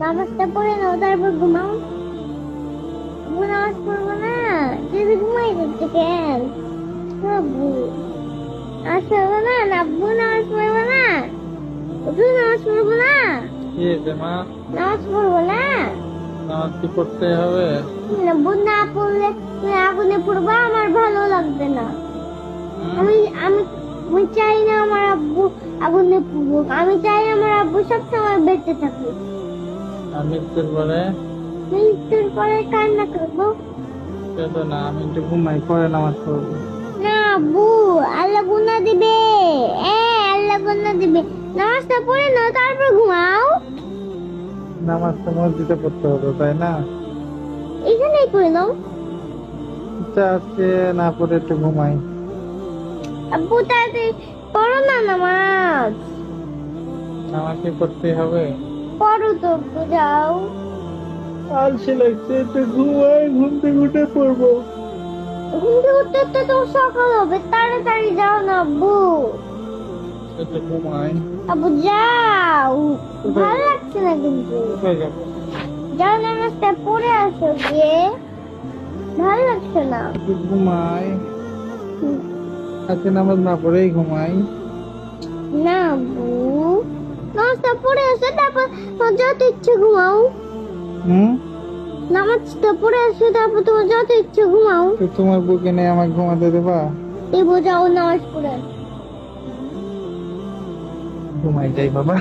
নামাজটা পড়ে নাও তারপর ঘুমাও। নামাজ পড়ব না যদি ঘুমাই যাচ্ছে কেন আব্বু নামাজ পড়ব না আব্বু নামাজ পড়ব না। তুই নামাজ পড়ব না। নামাজ পড়ব না। নামাজ কি পড়তে হবে? আব্বু না পড়লে তুমি আগুনে পড়বা আমার ভালো লাগবে না। আমি আমি আমি চাই না আমার আব্বু আগুনে পড়ুক। আমি চাই আমার আব্বু সবসময় বেঁচে থাকুক। আর মৃত্যুর পরে? মৃত্যুর পরে কান্না করব। কেঁদো না আমি একটু ঘুমাই পরে নামাজ পড়ব। না আব্বু আল্লাহ গুনা দিবে। এ আল্লাহ গুনা দিবে। নামাজটা পড়ে নাও তারপর ঘুমাও। নামাজ তো মসজিদে পড়তে হতো তাই না? এখানেই পড়ে নাও। ইচ্ছা আজকে না পড়ে একটু ঘুমাই। আব্বু তাড়াতাড়ি পড়ো না নামাজ। নামাজ কি পড়তে হবে? পড়ো তো যাও আলসে লাগছে একটু ঘুমাই ঘুম থেকে উঠে পড়ব। ঘুম থেকে উঠতে উঠতে তো সকাল হবে তাড়াতাড়ি যাও না আব্বু। আব্বু যাও। ভালো লাগছে না কিন্তু। যাও নামাজটা পড়ে আসো গিয়ে। ভালো লাগছে না। ঘুমাই আজকে নামাজ না পড়েই ঘুমাই না আব্বু নামাজটা পড়ে আসো তারপর তোমার যত ইচ্ছে ঘুমাও। হুম? নামাজটা পড়ে আসো তারপর তোমার যাতে ইচ্ছে ঘুমাও। তো তোমার বুকে নিয়ে আমাকে ঘুমাতে দেবা? এবার যাও নামাজ পড়ে। ঘুমাই যাই বাবা।